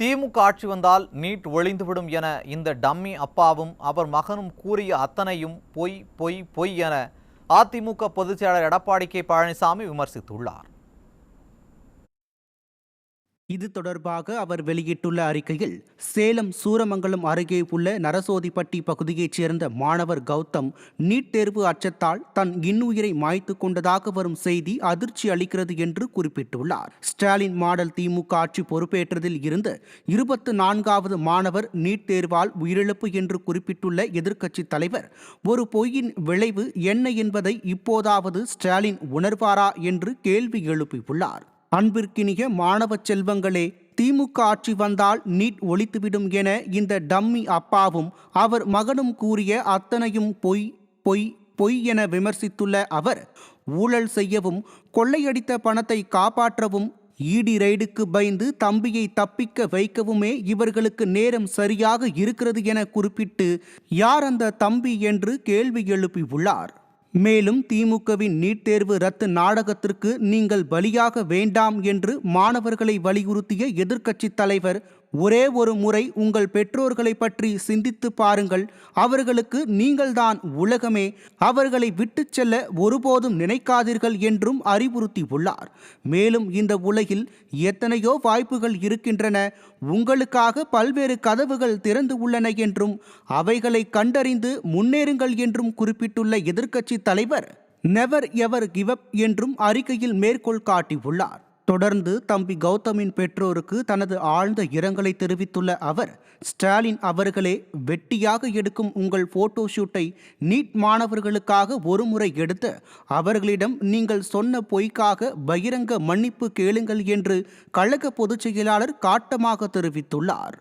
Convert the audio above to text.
திமுக ஆட்சி வந்தால் நீட் ஒழிந்துவிடும் என இந்த டம்மி அப்பாவும் அவர் மகனும் கூறிய அத்தனையும் பொய் பொய் பொய் என அதிமுக பொதுச் செயலாளர் எடப்பாடி கே பழனிசாமி விமர்சித்துள்ளார். இது தொடர்பாக அவர் வெளியிட்டுள்ள அறிக்கையில் சேலம் சூரமங்கலம் அருகே உள்ள நரசோதிப்பட்டி பகுதியைச் சேர்ந்த மாணவர் கௌதம் நீட் தேர்வு அச்சத்தால் தன் இன்னுயிரை மாய்த்து கொண்டதாக வரும் செய்தி அதிர்ச்சி அளிக்கிறது என்று குறிப்பிட்டுள்ளார். ஸ்டாலின் மாடல் திமுக ஆட்சி பொறுப்பேற்றதில் இருந்து இருபத்து நான்காவது மாணவர் நீட் தேர்வால் உயிரிழப்பு என்று குறிப்பிட்டுள்ள எதிர்க்கட்சித் தலைவர் ஒரு பொய்யின் விளைவு என்ன என்பதை இப்போதாவது ஸ்டாலின் உணர்வாரா என்று கேள்வி எழுப்பியுள்ளார். அன்பிற்கினிய மாணவ செல்வங்களே திமுக ஆட்சி வந்தால் நீட் ஒழித்துவிடும் என இந்த டம்மி அப்பாவும் அவர் மகனும் கூறிய அத்தனையும் பொய் பொய் பொய் என விமர்சித்துள்ள அவர் ஊழல் செய்யவும் கொள்ளையடித்த பணத்தை காப்பாற்றவும் ஈடி ரைடுக்கு பயந்து தம்பியை தப்பிக்க வைக்கவுமே இவர்களுக்கு நேரம் சரியாக இருக்கிறது என குறிப்பிட்டு யார் அந்த தம்பி என்று கேள்வி எழுப்பியுள்ளார். மேலும் திமுகவின் நீட் தேர்வு ரத்து நாடகத்திற்கு நீங்கள் பலியாக வேண்டாம் என்று மாணவர்களை வலியுறுத்திய எதிர்க்கட்சித் தலைவர் ஒரே ஒரு முறை உங்கள் பெற்றோர்களை பற்றி சிந்தித்து பாருங்கள். அவர்களுக்கு நீங்கள்தான் உலகமே. அவர்களை விட்டு செல்ல ஒருபோதும் நினைக்காதீர்கள் என்றும் அறிவுறுத்தியுள்ளார். மேலும் இந்த உலகில் எத்தனையோ வாய்ப்புகள் இருக்கின்றன. உங்களுக்காக பல்வேறு கதவுகள் திறந்து உள்ளன என்றும் அவைகளை கண்டறிந்து முன்னேறுங்கள் என்றும் குறிப்பிட்டுள்ள எதிர்க்கட்சி தலைவர் நெவர் எவர் கிவ் அப் என்றும் அறிக்கையில் மேற்கோள் காட்டியுள்ளார். தொடர்ந்து தம்பி கௌதமின் பெற்றோருக்கு தனது ஆழ்ந்த இரங்கலை தெரிவித்துள்ள அவர் ஸ்டாலின் அவர்களே வெட்டியாக எடுக்கும் உங்கள் போட்டோ ஷூட்டை நீட் மாணவர்களுக்காக ஒருமுறை எடுத்து அவர்களிடம் நீங்கள் சொன்ன பொய்க்காக பகிரங்க மன்னிப்பு கேளுங்கள் என்று கழக பொதுச் செயலாளர் காட்டமாக தெரிவித்துள்ளார்.